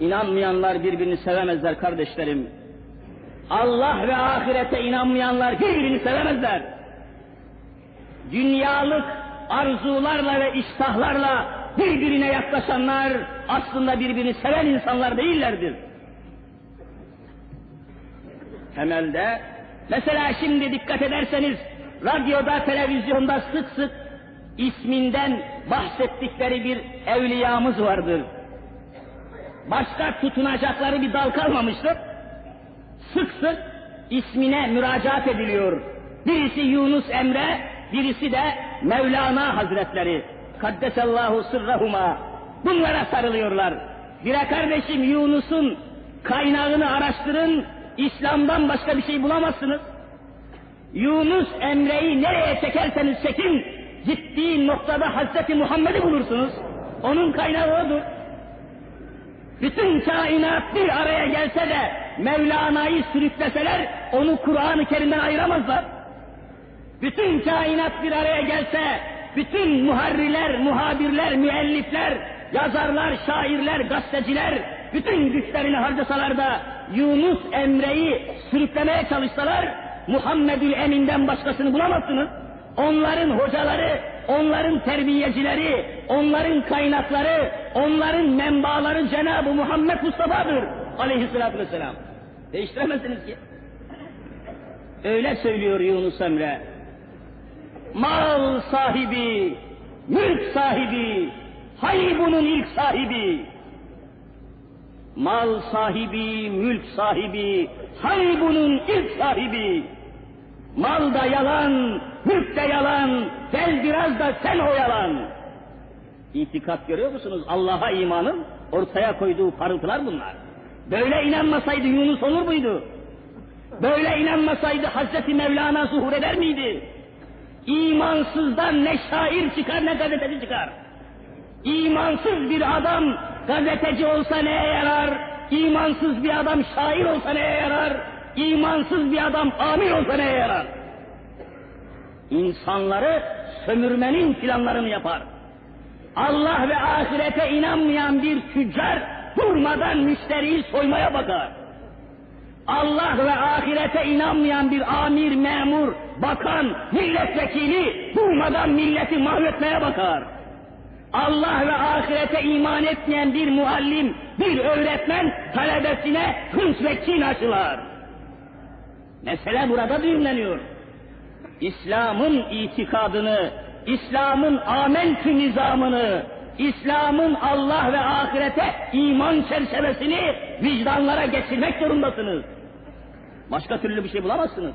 İnanmayanlar birbirini sevemezler kardeşlerim. Allah ve ahirete inanmayanlar birbirini sevemezler. Dünyalık arzularla ve iştahlarla birbirine yaklaşanlar aslında birbirini seven insanlar değillerdir. Temelde mesela şimdi dikkat ederseniz radyoda, televizyonda sık sık isminden bahsettikleri bir evliyamız vardır. Başka tutunacakları bir dal kalmamıştır. Sık sık ismine müracaat ediliyor. Birisi Yunus Emre, birisi de Mevlana Hazretleri. Kaddesallahu sırrahuma. Bunlara sarılıyorlar. Bire kardeşim Yunus'un kaynağını araştırın, İslam'dan başka bir şey bulamazsınız. Yunus Emre'yi nereye çekerseniz çekin, gittiği noktada Hazreti Muhammed'i bulursunuz. Onun kaynağı odur. Bütün kainat bir araya gelse de Mevlana'yı sürükleseler onu Kur'an-ı Kerim'den ayıramazlar. Bütün kainat bir araya gelse bütün muharriler, muhabirler, müellifler, yazarlar, şairler, gazeteciler bütün güçlerini harcasalar da Yunus Emre'yi sürüklemeye çalışsalar Muhammedül Emin'den başkasını bulamazsınız. Onların hocaları, onların terbiyecileri, onların kaynakları, onların menbaları Cenab-ı Muhammed Mustafa'dır aleyhissalatü vesselam. Değiştiremezsiniz ki. Öyle söylüyor Yunus Emre. Mal sahibi, mülk sahibi, hay bunun ilk sahibi. Mal sahibi, mülk sahibi, hay bunun ilk sahibi. Mal da yalan, mülk de yalan, gel biraz da sen o yalan. İtikat görüyor musunuz? Allah'a imanın ortaya koyduğu parıltılar bunlar. Böyle inanmasaydı Yunus olur muydu? Böyle inanmasaydı Hazreti Mevlana zuhur eder miydi? İmansızdan ne şair çıkar ne gazeteci çıkar. İmansız bir adam gazeteci olsa neye yarar? İmansız bir adam şair olsa neye yarar? İmansız bir adam amir olsa neye yarar? İnsanları sömürmenin planlarını yapar. Allah ve ahirete inanmayan bir tüccar durmadan müşteriyi soymaya bakar. Allah ve ahirete inanmayan bir amir, memur, bakan, milletvekili durmadan milleti mahvetmeye bakar. Allah ve ahirete iman etmeyen bir muallim, bir öğretmen talebesine hırs ve kin aşılar. Mesele burada düğümleniyor. İslam'ın itikadını, İslam'ın amentü nizamını, İslam'ın Allah ve ahirete iman çerçevesini vicdanlara geçirmek zorundasınız. Başka türlü bir şey bulamazsınız.